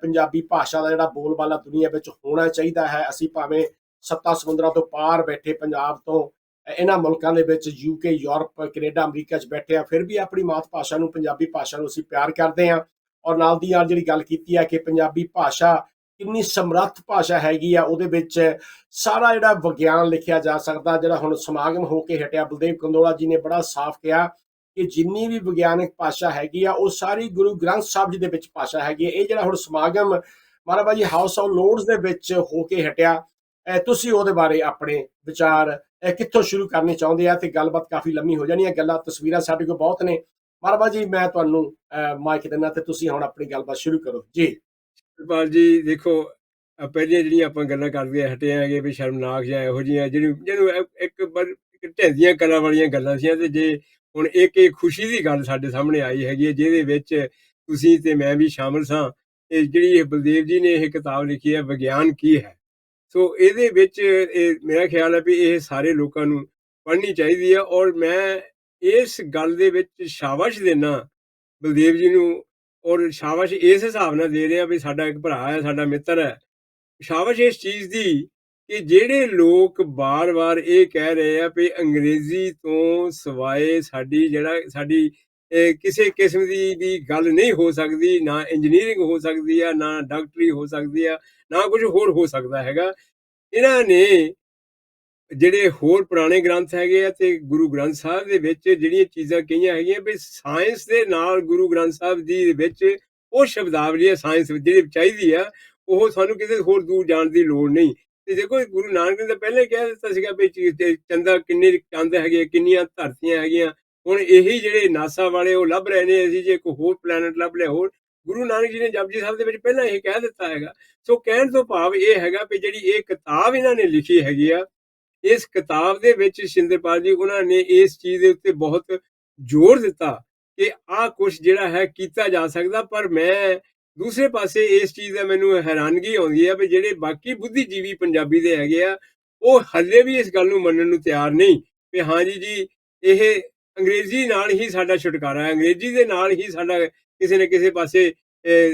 ਪੰਜਾਬੀ ਭਾਸ਼ਾ ਦਾ ਜਿਹੜਾ ਬੋਲਬਾਲਾ ਦੁਨੀਆ ਵਿੱਚ ਹੋਣਾ ਚਾਹੀਦਾ ਹੈ। ਅਸੀਂ ਭਾਵੇਂ ਸੱਤਾ ਸਮੁੰਦਰਾਂ ਤੋਂ ਪਾਰ ਬੈਠੇ ਪੰਜਾਬ ਤੋਂ, ਇਹਨਾਂ ਮੁਲਕਾਂ ਦੇ ਵਿੱਚ ਯੂਕੇ ਯੂਰਪ ਕੈਨੇਡਾ ਅਮਰੀਕਾ 'ਚ ਬੈਠੇ ਆ ਫਿਰ ਵੀ ਆਪਣੀ ਮਾਤ ਭਾਸ਼ਾ ਨੂੰ, ਪੰਜਾਬੀ ਭਾਸ਼ਾ ਨੂੰ ਅਸੀਂ ਪਿਆਰ ਕਰਦੇ ਹਾਂ। ਔਰ ਨਾਲ ਦੀ ਨਾਲ ਜਿਹੜੀ ਗੱਲ ਕੀਤੀ ਹੈ ਕਿ ਪੰਜਾਬੀ ਭਾਸ਼ਾ ਕਿੰਨੀ ਸਮਰੱਥ ਭਾਸ਼ਾ ਹੈਗੀ ਆ, ਉਹਦੇ ਵਿੱਚ ਸਾਰਾ ਜਿਹੜਾ ਵਿਗਿਆਨ ਲਿਖਿਆ ਜਾ ਸਕਦਾ, ਜਿਹੜਾ ਹੁਣ ਸਮਾਗਮ ਹੋ ਕੇ ਹਟਿਆ। ਬਲਦੇਵ ਕੰਦੋਲਾ ਜੀ ਨੇ ਬੜਾ ਸਾਫ਼ ਕਿਹਾ ਕਿ ਜਿੰਨੀ ਵੀ ਵਿਗਿਆਨਕ ਭਾਸ਼ਾ ਹੈਗੀ ਆ, ਉਹ ਸਾਰੀ ਗੁਰੂ ਗ੍ਰੰਥ ਸਾਹਿਬ ਜੀ ਦੇ ਵਿੱਚ ਭਾਸ਼ਾ ਹੈਗੀ ਹੈ ਇਹ ਜਿਹੜਾ ਹੁਣ ਸਮਾਗਮ ਮਹਾਰਾਜ ਜੀ ਹਾਊਸ ਆਫ ਲੋਰਡਸ ਦੇ ਵਿੱਚ ਹੋ ਕੇ ਹਟਿਆ ਤੁਸੀਂ ਉਹਦੇ ਬਾਰੇ ਆਪਣੇ ਵਿਚਾਰ ਕਿੱਥੋਂ ਸ਼ੁਰੂ ਕਰਨੇ ਚਾਹੁੰਦੇ ਆ? ਤੇ ਗੱਲਬਾਤ ਕਾਫੀ ਲੰਮੀ ਹੋ ਜਾਣੀ ਹੈ ਗੱਲਾਂ ਤਸਵੀਰਾਂ ਸਾਡੇ ਕੋਲ ਬਹੁਤ ਨੇ। ਮਹਾਰਾਜ ਜੀ ਮੈਂ ਤੁਹਾਨੂੰ ਮਾਈਕ ਦਿੰਦਾ ਤੇ ਤੁਸੀਂ ਹੁਣ ਆਪਣੀ ਗੱਲਬਾਤ ਸ਼ੁਰੂ ਕਰੋ। ਜੀ। ਪਾਲ ਜੀ, ਦੇਖੋ ਅਹ ਪਹਿਲੀਆਂ ਜਿਹੜੀਆਂ ਆਪਾਂ ਗੱਲਾਂ ਕਰਦੇ ਹਟੇ ਆਂਗੇ ਵੀ ਸ਼ਰਮਨਾਕ ਜਾਂ ਇਹੋ ਜਿਹੀਆਂ ਜਿਹੜੀ ਜਿਹਨੂੰ ਇੱਕ- ਇੱਕ ਬਰ, ਇੱਕ ਵਾਲੀਆਂ ਗੱਲਾਂ ਸੀ ਤੇ ਜੇ ਹੁਣ ਇੱਕ ਇਹ ਖੁਸ਼ੀ ਦੀ ਗੱਲ ਸਾਡੇ ਸਾਹਮਣੇ ਆਈ ਹੈਗੀ ਹੈ, ਜਿਹਦੇ ਵਿੱਚ ਤੁਸੀਂ ਤੇ ਮੈਂ ਵੀ ਸ਼ਾਮਲ ਸਾਂ ਇਹ ਜਿਹੜੀ ਇਹ ਬਲਦੇਵ ਜੀ ਨੇ ਇਹ ਕਿਤਾਬ ਲਿਖੀ ਹੈ, ਵਿਗਿਆਨ ਕੀ ਹੈ? ਸੋ ਇਹਦੇ ਵਿੱਚ ਇਹ ਮੇਰਾ ਖਿਆਲ ਹੈ ਵੀ ਇਹ ਸਾਰੇ ਲੋਕਾਂ ਨੂੰ ਪੜ੍ਹਨੀ ਚਾਹੀਦੀ ਹੈ ਔਰ ਮੈਂ ਇਸ ਗੱਲ ਦੇ ਵਿੱਚ ਸ਼ਾਬਾਸ਼ ਦੇਣਾ ਬਲਦੇਵ ਜੀ ਨੂੰ ਔਰ ਸ਼ਾਬਾਸ਼ ਇਸ ਹਿਸਾਬ ਨਾਲ ਦੇ ਰਿਹਾ ਵੀ ਸਾਡਾ ਇੱਕ ਭਰਾ ਹੈ, ਸਾਡਾ ਮਿੱਤਰ ਹੈ। ਸ਼ਾਬਾਸ਼ ਇਸ ਚੀਜ਼ ਦੀ ਕਿ ਜਿਹੜੇ ਲੋਕ ਬਾਰ-ਬਾਰ ਇਹ ਕਹਿ ਰਹੇ ਆ ਵੀ ਅੰਗਰੇਜ਼ੀ ਤੋਂ ਸਿਵਾਏ ਸਾਡੀ ਜਿਹੜਾ, ਸਾਡੀ ਕਿਸੇ ਕਿਸਮ ਦੀ ਵੀ ਗੱਲ ਨਹੀਂ ਹੋ ਸਕਦੀ, ਨਾ ਇੰਜੀਨੀਅਰਿੰਗ ਹੋ ਸਕਦੀ ਆ, ਨਾ ਡਾਕਟਰੀ ਹੋ ਸਕਦੀ ਆ, ਨਾ ਕੁਝ ਹੋਰ ਹੋ ਸਕਦਾ ਹੈਗਾ। ਇਹਨਾਂ ਨੇ ਜਿਹੜੇ ਹੋਰ ਪੁਰਾਣੇ ਗ੍ਰੰਥ ਹੈਗੇ ਆ ਤੇ ਗੁਰੂ ਗ੍ਰੰਥ ਸਾਹਿਬ ਦੇ ਵਿੱਚ ਜਿਹੜੀਆਂ ਚੀਜ਼ਾਂ ਕਹੀਆਂ ਹੈਗੀਆਂ ਵੀ ਸਾਇੰਸ ਦੇ ਨਾਲ ਗੁਰੂ ਗ੍ਰੰਥ ਸਾਹਿਬ ਜੀ ਦੇ ਵਿੱਚ ਉਹ ਸ਼ਬਦਾਵਲੀ ਹੈ ਸਾਇੰਸ ਜਿਹੜੀ ਚਾਹੀਦੀ ਆ, ਉਹ ਸਾਨੂੰ ਕਿਸੇ ਹੋਰ ਦੂਰ ਜਾਣ ਦੀ ਲੋੜ ਨਹੀਂ। ਤੇ ਦੇਖੋ, ਗੁਰੂ ਨਾਨਕ ਨੇ ਤਾਂ ਪਹਿਲੇ ਕਹਿ ਦਿੱਤਾ ਸੀਗਾ ਵੀ ਚੰਦਾ ਕਿੰਨੇ ਚੰਦ ਹੈਗੇ ਕਿੰਨੀਆਂ ਧਰਤੀਆਂ ਹੈਗੀਆਂ। ਹੁਣ ਇਹੀ ਜਿਹੜੇ ਨਾਸਾ ਵਾਲੇ ਉਹ ਲੱਭ ਰਹੇ ਨੇ, ਅਸੀਂ ਜੇ ਕੋਈ ਹੋਰ ਪਲੈਨਟ ਲੱਭ ਲਿਆ, ਹੋਰ ਗੁਰੂ ਨਾਨਕ ਜੀ ਨੇ ਜਪਜੀ ਸਾਹਿਬ ਦੇ ਵਿੱਚ ਪਹਿਲਾਂ ਇਹ ਕਹਿ ਦਿੱਤਾ ਹੈਗਾ। ਸੋ ਕਹਿਣ ਤੋਂ ਭਾਵ ਇਹ ਹੈਗਾ ਵੀ ਜਿਹੜੀ ਇਹ ਕਿਤਾਬ ਇਹਨਾਂ ਨੇ ਲਿਖੀ ਹੈਗੀ ਆ, ਇਸ ਕਿਤਾਬ ਦੇ ਵਿੱਚ ਸ਼ਿੰਦਰਪਾਲ ਜੀ ਉਹਨਾਂ ਨੇ ਇਸ ਚੀਜ਼ ਦੇ ਉੱਤੇ ਬਹੁਤ ਜ਼ੋਰ ਦਿੱਤਾ ਕਿ ਆਹ ਕੁਝ ਜਿਹੜਾ ਹੈ ਕੀਤਾ ਜਾ ਸਕਦਾ, ਪਰ ਮੈਂ ਦੂਸਰੇ ਪਾਸੇ ਇਸ ਚੀਜ਼ ਦਾ ਮੈਨੂੰ ਹੈਰਾਨਗੀ ਆਉਂਦੀ ਹੈ ਵੀ ਜਿਹੜੇ ਬਾਕੀ ਬੁੱਧੀਜੀਵੀ ਪੰਜਾਬੀ ਦੇ ਹੈਗੇ ਆ, ਉਹ ਹੱਲੇ ਵੀ ਇਸ ਗੱਲ ਨੂੰ ਮੰਨਣ ਨੂੰ ਤਿਆਰ ਨਹੀਂ ਵੀ ਹਾਂ ਜੀ ਜੀ, ਇਹ ਅੰਗਰੇਜ਼ੀ ਨਾਲ ਹੀ ਸਾਡਾ ਛੁਟਕਾਰਾ ਹੈ, ਅੰਗਰੇਜ਼ੀ ਦੇ ਨਾਲ ਹੀ ਸਾਡਾ ਕਿਸੇ ਨਾ ਕਿਸੇ ਪਾਸੇ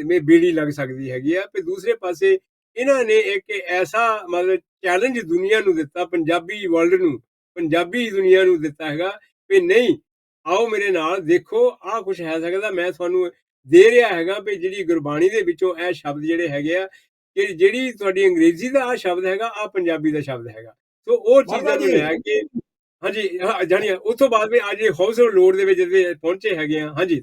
ਮੇ ਬੀੜੀ ਲੱਗ ਸਕਦੀ ਹੈਗੀ ਆ। ਤੇ ਦੂਸਰੇ ਪਾਸੇ ਇਹਨਾਂ ਨੇ ਇੱਕ ਐਸਾ ਮਤਲਬ ਚੈਲੰਜ ਦੁਨੀਆ ਨੂੰ ਦਿੱਤਾ, ਪੰਜਾਬੀ ਵਰਲਡ ਨੂੰ, ਪੰਜਾਬੀ ਦੁਨੀਆ ਨੂੰ ਦਿੱਤਾ ਹੈਗਾ ਵੀ ਨਹੀਂ, ਆਓ ਮੇਰੇ ਨਾਲ ਦੇਖੋ, ਆਹ ਕੁਝ ਹੈ ਸਕਦਾ, ਮੈਂ ਤੁਹਾਨੂੰ ਦੇ ਰਿਹਾ ਹੈਗਾ ਵੀ ਜਿਹੜੀ ਗੁਰਬਾਣੀ ਦੇ ਵਿੱਚੋਂ ਇਹ ਸ਼ਬਦ ਜਿਹੜੇ ਹੈਗੇ ਆ ਕਿ ਜਿਹੜੀ ਤੁਹਾਡੀ ਅੰਗਰੇਜ਼ੀ ਦਾ ਆ ਸ਼ਬਦ ਹੈਗਾ ਆ ਪੰਜਾਬੀ ਦਾ ਸ਼ਬਦ ਹੈਗਾ। ਸੋ ਉਹ ਚੀਜ਼ਾਂ ਨੂੰ। ਲੈ ਕੇ ਹਾਂਜੀ ਜਾਣੀਏ ਉਸ ਤੋਂ ਬਾਅਦ ਵੀ ਅੱਜ ਹਾਊਸ ਆਫ ਲੋਡ ਦੇ ਵਿੱਚ ਪਹੁੰਚੇ ਹੈਗੇ ਆ ਹਾਂਜੀ।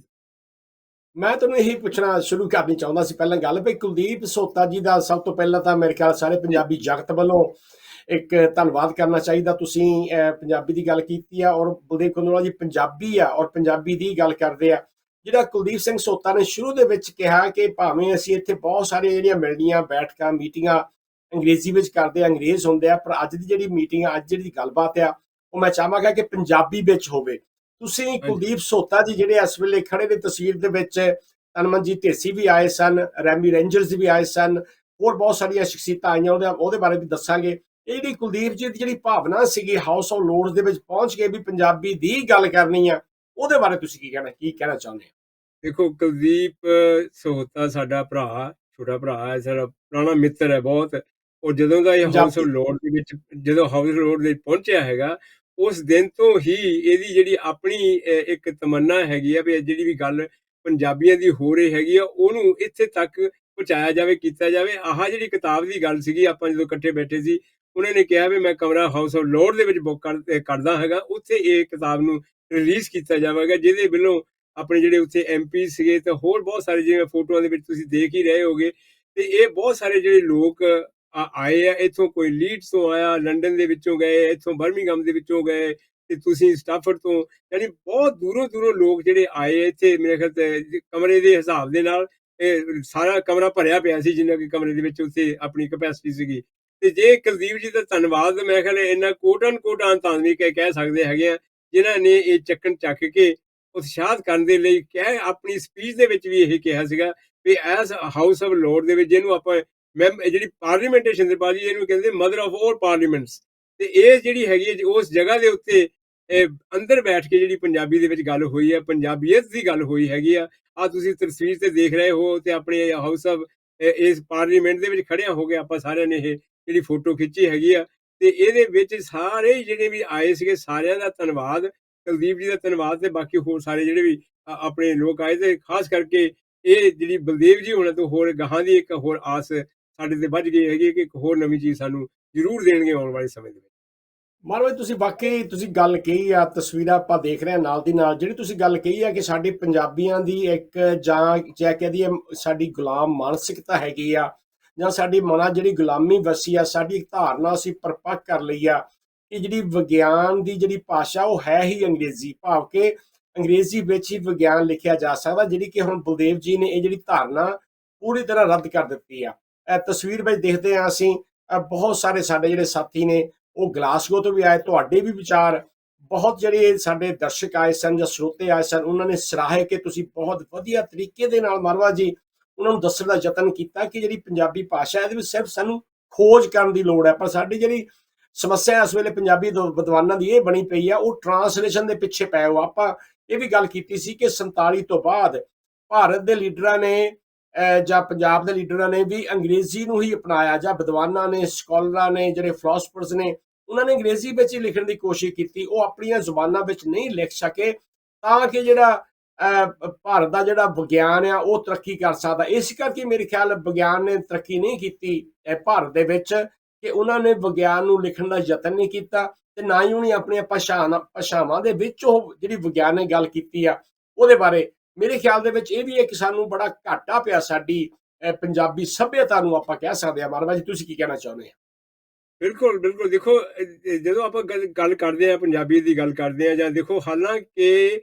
ਮੈਂ ਤੁਹਾਨੂੰ ਇਹੀ ਪੁੱਛਣਾ ਸ਼ੁਰੂ ਕਰਨੀ ਚਾਹੁੰਦਾ ਸੀ ਪਹਿਲਾਂ ਗੱਲ ਵੀ ਕੁਲਦੀਪ ਸੋਤਾ ਜੀ ਦਾ ਸਭ ਤੋਂ ਪਹਿਲਾਂ ਤਾਂ ਮੇਰੇ ਖਿਆਲ ਸਾਰੇ ਪੰਜਾਬੀ ਜਗਤ ਵੱਲੋਂ ਇੱਕ ਧੰਨਵਾਦ ਕਰਨਾ ਚਾਹੀਦਾ ਤੁਸੀਂ ਪੰਜਾਬੀ ਦੀ ਗੱਲ ਕੀਤੀ ਆ ਔਰ ਬਲਦੇਵ ਕੰਦੋਲਾ ਜੀ ਪੰਜਾਬੀ ਆ ਔਰ ਪੰਜਾਬੀ ਦੀ ਗੱਲ ਕਰਦੇ ਆ। ਜਿਹੜਾ ਕੁਲਦੀਪ ਸਿੰਘ ਸੋਤਾ ਨੇ ਸ਼ੁਰੂ ਦੇ ਵਿੱਚ ਕਿਹਾ ਕਿ ਭਾਵੇਂ ਅਸੀਂ ਇੱਥੇ ਬਹੁਤ ਸਾਰੇ ਜਿਹੜੀਆਂ ਮਿਲਣੀਆਂ ਬੈਠਕਾਂ ਮੀਟਿੰਗਾਂ ਅੰਗਰੇਜ਼ੀ ਵਿੱਚ ਕਰਦੇ ਅੰਗਰੇਜ਼ ਹੁੰਦੇ ਆ ਪਰ ਅੱਜ ਦੀ ਜਿਹੜੀ ਮੀਟਿੰਗ ਅੱਜ ਜਿਹੜੀ ਗੱਲਬਾਤ ਆ ਉਹ ਮੈਂ ਚਾਹਾਂਗਾ ਕਿ ਪੰਜਾਬੀ ਵਿੱਚ ਹੋਵੇ। ਤੁਸੀਂ ਕੁਲਦੀਪ ਸੋਤਾ ਜੀ ਜਿਹੜੇ ਇਸ ਵੇਲੇ ਖੜੇ ਨੇ ਤਸਵੀਰ ਦੇ ਵਿੱਚ ਤਨਮਨਜੀਤ ਢੇਸੀ ਵੀ ਆਏ ਸਨ ਰੈਮੀ ਰੇਂਜਰਸ ਵੀ ਆਏ ਸਨ ਹੋਰ ਬਹੁਤ ਸਾਰੀਆਂ ਸ਼ਖਸੀਅਤਾਂ ਆਈਆਂ ਉਹਦੇ ਉਹਦੇ ਬਾਰੇ ਵੀ ਦੱਸਾਂਗੇ। ਇਹ ਜਿਹੜੀ ਕੁਲਦੀਪ ਜੀ ਦੀ ਜਿਹੜੀ ਭਾਵਨਾ ਸੀਗੀ ਹਾਊਸ ਆਫ ਲੋਰਡਸ ਦੇ ਵਿੱਚ ਪਹੁੰਚ ਕੇ ਵੀ ਪੰਜਾਬੀ ਦੀ ਗੱਲ ਕਰਨੀ ਆ ਉਹਦੇ ਬਾਰੇ ਤੁਸੀਂ ਕੀ ਕਹਿਣਾ ਕੀ ਕਹਿਣਾ ਚਾਹੁੰਦੇ ਹੋ? ਦੇਖੋ ਕੁਲਦੀਪ ਸੋਹਤਾ ਸਾਡਾ ਭਰਾ ਛੋਟਾ ਭਰਾ ਹੈ ਸਾਡਾ ਪੁਰਾਣਾ ਮਿੱਤਰ ਹੈ ਬਹੁਤ। ਔਰ ਜਦੋਂ ਦਾ ਇਹ ਹਾਊਸ ਆਫ ਲੋਰਡ ਦੇ ਵਿੱਚ ਜਦੋਂ ਹਾਊਸ ਆਫ ਲੋਰਡ ਦੇ ਪਹੁੰਚਿਆ ਹੈਗਾ ਉਸ ਦਿਨ ਤੋਂ ਹੀ ਇਹਦੀ ਜਿਹੜੀ ਆਪਣੀ ਇੱਕ ਤਮੰਨਾ ਹੈਗੀ ਆ ਵੀ ਜਿਹੜੀ ਵੀ ਗੱਲ ਪੰਜਾਬੀਆਂ ਦੀ ਹੋ ਰਹੀ ਹੈਗੀ ਆ ਉਹਨੂੰ ਇੱਥੇ ਤੱਕ ਪਹੁੰਚਾਇਆ ਜਾਵੇ ਕੀਤਾ ਜਾਵੇ। ਆਹ ਜਿਹੜੀ ਕਿਤਾਬ ਦੀ ਗੱਲ ਸੀਗੀ ਆਪਾਂ ਜਦੋਂ ਇਕੱਠੇ ਬੈਠੇ ਸੀ ਉਹਨਾਂ ਨੇ ਕਿਹਾ ਵੀ ਮੈਂ ਕਮਰਾ ਹਾਊਸ ਆਫ ਲੋਰਡ ਦੇ ਵਿੱਚ ਬੁੱਕ ਕਰਦਾ ਹੈਗਾ ਉੱਥੇ ਇਹ ਕਿਤਾਬ ਨੂੰ ਰਿਲੀਜ਼ ਕੀਤਾ ਜਾਵੇਗਾ, ਜਿਹਦੇ ਵੱਲੋਂ ਆਪਣੇ ਜਿਹੜੇ ਉੱਥੇ ਐਮਪੀ ਸੀਗੇ ਤੇ ਹੋਰ ਬਹੁਤ ਸਾਰੇ ਜਿਵੇਂ ਫੋਟੋਆਂ ਦੇ ਵਿੱਚ ਤੁਸੀਂ ਦੇਖ ਹੀ ਰਹੇ ਹੋਗੇ ਤੇ ਇਹ ਬਹੁਤ ਸਾਰੇ ਜਿਹੜੇ ਲੋਕ ਆਏ ਆ, ਇੱਥੋਂ ਕੋਈ ਲੀਡਸ ਤੋਂ ਆਇਆ ਲੰਡਨ ਦੇ ਵਿੱਚੋਂ ਗਏ, ਇੱਥੋਂ ਬਰਮਿੰਗਮ ਦੇ ਵਿੱਚੋਂ ਗਏ ਤੇ ਤੁਸੀਂ ਸਟਾਫਰਡ ਤੋਂ, ਯਾਨੀ ਬਹੁਤ ਦੂਰੋਂ ਦੂਰੋਂ ਲੋਕ ਜਿਹੜੇ ਆਏ ਇੱਥੇ ਮੇਰੇ ਖਿਆਲ ਤੇ ਕਮਰੇ ਦੇ ਹਿਸਾਬ ਦੇ ਨਾਲ, ਇਹ ਸਾਰਾ ਕਮਰਾ ਭਰਿਆ ਪਿਆ ਸੀ ਜਿੰਨਾ ਕਿ ਕਮਰੇ ਦੇ ਵਿੱਚ ਉੱਥੇ ਆਪਣੀ ਕਪੈਸਿਟੀ ਸੀਗੀ। ਤੇ ਜੇ ਕੁਲਦੀਪ ਜੀ ਦਾ ਧੰਨਵਾਦ, ਮੈਂ ਖਿਆਲ ਇਹਨਾਂ ਕੋਟ ਅਨ ਕੋਟ ਅੰਤਾਨਵੀ ਕਹਿ ਕਹਿ ਸਕਦੇ ਹੈਗੇ ਆ ਜਿਨ੍ਹਾਂ ਨੇ ਇਹ ਚੱਕਣ ਚੱਕ ਕੇ ਉਤਸ਼ਾਹਤ ਕਰਨ ਦੇ ਲਈ ਕਹਿ ਆਪਣੀ ਸਪੀਚ ਦੇ ਵਿੱਚ ਵੀ ਇਹ ਕਿਹਾ ਸੀਗਾ ਵੀ ਐਸ ਹਾਊਸ ਆਫ ਲੋਰਡ ਦੇ ਵਿੱਚ ਜਿਹਨੂੰ ਆਪਾਂ ਮੈਂ ਜਿਹੜੀ ਪਾਰਲੀਮੈਂਟੇਸ਼ਨ ਦੇ ਬਾਜੀ ਇਹਨੂੰ ਕਹਿੰਦੇ ਮਦਰ ਆਫ ਆਲ ਪਾਰਲੀਮੈਂਟਸ ਤੇ ਇਹ ਜਿਹੜੀ ਹੈਗੀ ਹੈ ਉਸ ਜਗ੍ਹਾ ਦੇ ਉੱਤੇ ਅੰਦਰ ਬੈਠ ਕੇ ਜਿਹੜੀ ਪੰਜਾਬੀ ਦੇ ਵਿੱਚ ਗੱਲ ਹੋਈ ਹੈ, ਪੰਜਾਬੀਅਤ ਦੀ ਗੱਲ ਹੋਈ ਹੈਗੀ ਆ। ਆ ਤੁਸੀਂ ਤਸਵੀਰ ਤੇ ਦੇਖ ਰਹੇ ਹੋ ਤੇ ਆਪਣੇ ਹਾਊਸ ਆਫ ਇਸ ਪਾਰਲੀਮੈਂਟ ਦੇ ਵਿੱਚ ਖੜਿਆ ਹੋ ਕੇ ਆਪਾਂ ਸਾਰਿਆਂ ਨੇ ਇਹ ਜਿਹੜੀ ਫੋਟੋ ਖਿੱਚੀ ਹੈਗੀ ਆ। ਤੇ ਇਹਦੇ ਵਿੱਚ ਸਾਰੇ ਜਿਹੜੇ ਵੀ ਆਏ ਸੀਗੇ, ਸਾਰਿਆਂ ਦਾ ਧੰਨਵਾਦ, ਕੁਲਦੀਪ ਜੀ ਦਾ ਧੰਨਵਾਦ ਤੇ ਬਾਕੀ ਹੋਰ ਸਾਰੇ ਜਿਹੜੇ ਵੀ ਆਪਣੇ ਲੋਕ ਆਏ ਤੇ ਖਾਸ ਕਰਕੇ ਇਹ ਜਿਹੜੀ ਬਲਦੇਵ ਜੀ ਹੋਣਾ ਤੋਂ ਹੋਰ ਗਾਹਾਂ ਦੀ ਇੱਕ ਹੋਰ ਆਸ ਸਾਡੇ ਤੇ ਵੱਜ ਗਈ ਹੈਗੀ ਕਿ ਇੱਕ ਹੋਰ ਨਵੀਂ ਚੀਜ਼ ਸਾਨੂੰ ਜ਼ਰੂਰ ਦੇਣਗੇ ਆਉਣ ਵਾਲੇ ਸਮੇਂ ਦੇ ਵਿੱਚ। ਮਾਰਵਾ ਤੁਸੀਂ ਵਾਕਈ ਤੁਸੀਂ ਗੱਲ ਕਹੀ ਆ, ਤਸਵੀਰਾਂ ਆਪਾਂ ਦੇਖ ਰਹੇ ਹਾਂ ਨਾਲ ਦੀ ਨਾਲ। ਜਿਹੜੀ ਤੁਸੀਂ ਗੱਲ ਕਹੀ ਆ ਕਿ ਸਾਡੇ ਪੰਜਾਬੀਆਂ ਦੀ ਇੱਕ ਜਾਂ ਜਾਂ ਕਹਿ ਦਈਏ, ਸਾਡੀ ਗੁਲਾਮ ਮਾਨਸਿਕਤਾ ਹੈਗੀ ਆ ਜਾਂ ਸਾਡੀ ਮਨਾਂ ਜਿਹੜੀ ਗੁਲਾਮੀ ਵਸੀ ਆ, ਸਾਡੀ ਧਾਰਨਾ ਅਸੀਂ ਪਰਪੱਕ ਕਰ ਲਈ ਆ ਕਿ ਜਿਹੜੀ ਵਿਗਿਆਨ ਦੀ ਜਿਹੜੀ ਭਾਸ਼ਾ, ਉਹ ਹੈ ਹੀ ਅੰਗਰੇਜ਼ੀ, ਭਾਵ ਕਿ ਅੰਗਰੇਜ਼ੀ ਵਿੱਚ ਹੀ ਵਿਗਿਆਨ ਲਿਖਿਆ ਜਾ ਸਕਦਾ, ਜਿਹੜੀ ਕਿ ਹੁਣ ਬਲਦੇਵ ਜੀ ਨੇ ਇਹ ਜਿਹੜੀ ਧਾਰਨਾ ਪੂਰੀ ਤਰ੍ਹਾਂ ਰੱਦ ਕਰ ਦਿੱਤੀ ਆ। ਇਹ ਤਸਵੀਰ ਵਿੱਚ ਦੇਖਦੇ ਆ ਅਸੀਂ ਬਹੁਤ ਸਾਰੇ ਸਾਡੇ ਜਿਹੜੇ ਸਾਥੀ ਨੇ, ਉਹ ਗਲਾਸਗੋ ਤੋਂ ਵੀ ਆਏ, ਤੁਹਾਡੇ ਵੀ ਵਿਚਾਰ, ਬਹੁਤ ਜਿਹੜੇ ਸਾਡੇ ਦਰਸ਼ਕ ਆਏ ਸਨ ਜਾਂ ਸਰੋਤੇ ਆਏ ਸਨ, ਉਹਨਾਂ ਨੇ ਸਰਾਹੇ ਕਿ ਤੁਸੀਂ ਬਹੁਤ ਵਧੀਆ ਤਰੀਕੇ ਦੇ ਨਾਲ ਮਰਵਾ ਜੀ ਉਹਨਾਂ ਨੂੰ ਦੱਸਣ ਦਾ ਯਤਨ ਕੀਤਾ ਕਿ ਜਿਹੜੀ ਪੰਜਾਬੀ ਭਾਸ਼ਾ ਇਹਦੇ ਵਿੱਚ ਸਿਰਫ ਸਾਨੂੰ ਖੋਜ ਕਰਨ ਦੀ ਲੋੜ ਹੈ। ਪਰ ਸਾਡੀ ਜਿਹੜੀ ਸਮੱਸਿਆ ਇਸ ਵੇਲੇ ਪੰਜਾਬੀ ਦੋ- ਵਿਦਵਾਨਾਂ ਦੀ ਇਹ ਬਣੀ ਪਈ ਆ ਉਹ ਟਰਾਂਸਲੇਸ਼ਨ ਦੇ ਪਿੱਛੇ ਪਏ ਹੋ ਆਪਾਂ ਇਹ ਵੀ ਗੱਲ ਕੀਤੀ ਸੀ ਕਿ 47 ਤੋਂ ਬਾਅਦ ਭਾਰਤ ਦੇ ਲੀਡਰਾਂ ਨੇ ਜਾਂ ਪੰਜਾਬ ਦੇ ਲੀਡਰਾਂ ਨੇ ਵੀ ਅੰਗਰੇਜ਼ੀ ਨੂੰ ਹੀ ਅਪਣਾਇਆ, ਜਾਂ ਵਿਦਵਾਨਾਂ ਨੇ, ਸਕਾਲਰਾਂ ਨੇ, ਜਿਹੜੇ ਫਿਲਾਸਫਰਸ ਨੇ, ਉਹਨਾਂ ਨੇ ਅੰਗਰੇਜ਼ੀ ਵਿੱਚ ਹੀ ਲਿਖਣ ਦੀ ਕੋਸ਼ਿਸ਼ ਕੀਤੀ। ਉਹ ਆਪਣੀਆਂ ਜ਼ੁਬਾਨਾਂ ਵਿੱਚ ਨਹੀਂ ਲਿਖ ਸਕੇ, ਤਾਂ ਕਿ ਜਿਹੜਾ ਭਾਰਤ ਦਾ ਜਿਹੜਾ ਵਿਗਿਆਨ ਆ, ਉਹ ਤਰੱਕੀ ਕਰ ਸਕਦਾ। ਇਸ ਕਰਕੇ ਮੇਰੇ ਖਿਆਲ ਵਿਗਿਆਨ ਨੇ ਤਰੱਕੀ ਨਹੀਂ ਕੀਤੀ ਭਾਰਤ ਦੇ ਵਿੱਚ, ਕਿ ਉਹਨਾਂ ਨੇ ਵਿਗਿਆਨ ਨੂੰ ਲਿਖਣ ਦਾ ਯਤਨ ਨਹੀਂ ਕੀਤਾ ਤੇ ਨਾ ਹੀ ਉਹਨੇ ਆਪਣੀਆਂ ਭਾਸ਼ਾਵਾਂ ਭਾਸ਼ਾਵਾਂ ਦੇ ਵਿੱਚ ਉਹ ਜਿਹੜੀ ਵਿਗਿਆਨ ਨੇ ਗੱਲ ਕੀਤੀ ਆ, ਉਹਦੇ ਬਾਰੇ। ਮੇਰੇ ਖਿਆਲ ਦੇ ਵਿੱਚ ਇਹ ਵੀ ਇੱਕ ਸਾਨੂੰ ਬੜਾ ਘਾਟਾ ਪਿਆ ਸਾਡੀ ਪੰਜਾਬੀ ਸਭਿਅਤਾ ਨੂੰ ਆਪਾਂ ਕਹਿ ਸਕਦੇ ਆ ਮਾਰਵਾ ਜੀ, ਤੁਸੀਂ ਕੀ ਕਹਿਣਾ ਚਾਹੁੰਦੇ ਆ ਬਿਲਕੁਲ ਬਿਲਕੁਲ। ਦੇਖੋ ਜਦੋਂ ਆਪਾਂ ਗੱਲ ਗੱਲ ਕਰਦੇ ਆ, ਪੰਜਾਬੀ ਦੀ ਗੱਲ ਕਰਦੇ ਆ ਜਾਂ ਦੇਖੋ, ਹਾਲਾਂਕਿ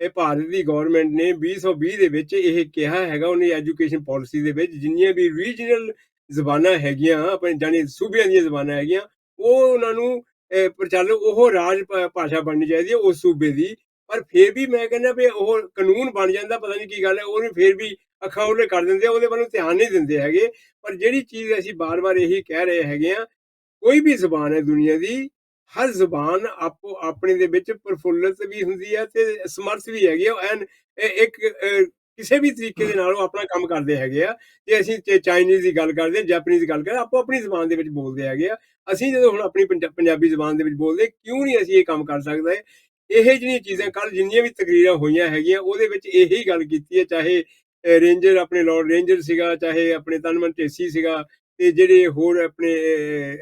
ਇਹ ਭਾਰਤ ਦੀ ਗਵਰਨਮੈਂਟ ਨੇ 2020 ਦੇ ਵਿੱਚ ਇਹ ਕਿਹਾ ਹੈਗਾ ਉਹਨੇ ਐਜੂਕੇਸ਼ਨ ਪਾਲਿਸੀ ਦੇ ਵਿੱਚ ਜਿੰਨੀਆਂ ਵੀ ਰੀਜਨਲ ਜ਼ਬਾਨਾਂ ਹੈਗੀਆਂ ਆਪਣੇ ਜਾਨੀ ਸੂਬਿਆਂ ਦੀਆਂ ਜ਼ਬਾਨਾਂ ਹੈਗੀਆਂ ਉਹ ਉਹਨਾਂ ਨੂੰ ਅਹ, ਪ੍ਰਚਲਿਤ ਉਹ ਰਾਜ ਭਾ- ਭਾਸ਼ਾ ਬਣਨੀ ਚਾਹੀਦੀ ਹੈ ਉਸ ਸੂਬੇ ਦੀ। ਪਰ ਫਿਰ ਵੀ ਮੈਂ ਕਹਿੰਦਾ ਵੀ ਉਹ ਕਾਨੂੰਨ ਬਣ ਜਾਂਦਾ ਪਤਾ ਨਹੀਂ ਕੀ ਗੱਲ ਹੈ ਉਹਨੂੰ ਫਿਰ ਵੀ ਅੱਖਾਂ ਉਹਨੇ ਕਰ ਦਿੰਦੇ ਉਹਦੇ ਵੱਲੋਂ ਧਿਆਨ ਨਹੀਂ ਦਿੰਦੇ ਹੈਗੇ। ਪਰ ਜਿਹੜੀ ਚੀਜ਼ ਅਸੀਂ ਬਾਰ-ਬਾਰ ਇਹੀ ਕਹਿ ਰਹੇ ਹੈਗੇ ਆ ਕੋਈ ਵੀ ਜ਼ਬਾਨ ਹੈ ਦੁਨੀਆ ਦੀ ਹਰ ਜ਼ੁਬਾਨ ਆਪੋ ਆਪਣੇ ਦੇ ਵਿੱਚ ਪ੍ਰਫੁੱਲਤ ਵੀ ਹੁੰਦੀ ਹੈ ਤੇ ਸਮਰਥ ਵੀ ਹੈਗੀ ਆ ਐਨ ਇੱਕ ਕਿਸੇ ਵੀ ਤਰੀਕੇ ਦੇ ਨਾਲ ਉਹ ਆਪਣਾ ਕੰਮ ਕਰਦੇ ਹੈਗੇ ਆ। ਜੇ ਅਸੀਂ ਚਾਈਨੀਜ਼ ਦੀ ਗੱਲ ਕਰਦੇ ਹਾਂ ਜਾਪਨੀਜ਼ ਦੀ ਗੱਲ ਕਰਦੇ ਹਾਂ, ਆਪੋ ਆਪਣੀ ਜ਼ੁਬਾਨ ਦੇ ਵਿੱਚ ਬੋਲਦੇ ਹੈਗੇ ਆ। ਅਸੀਂ ਜਦੋਂ ਹੁਣ ਆਪਣੀ ਪੰਜਾ- ਪੰਜਾਬੀ ਜ਼ੁਬਾਨ ਦੇ ਵਿੱਚ ਬੋਲਦੇ ਕਿਉਂ ਨਹੀਂ ਅਸੀਂ ਇਹ ਕੰਮ ਕਰ ਸਕਦੇ? ਇਹ ਜਿਹੜੀਆਂ ਚੀਜ਼ਾਂ ਕੱਲ ਜਿੰਨੀਆਂ ਵੀ ਤਕਰੀਰਾਂ ਹੋਈਆਂ ਹੈਗੀਆਂ ਉਹਦੇ ਵਿੱਚ ਇਹੀ ਗੱਲ ਕੀਤੀ ਹੈ ਚਾਹੇ ਰੇਂਜਰ ਆਪਣੇ ਲਾਰਡ ਰੇਂਜਰ ਸੀਗਾ ਚਾਹੇ ਆਪਣੇ ਤਨਮਨ ਢੇਸੀ ਸੀਗਾ ਤੇ ਜਿਹੜੇ ਹੋਰ ਆਪਣੇ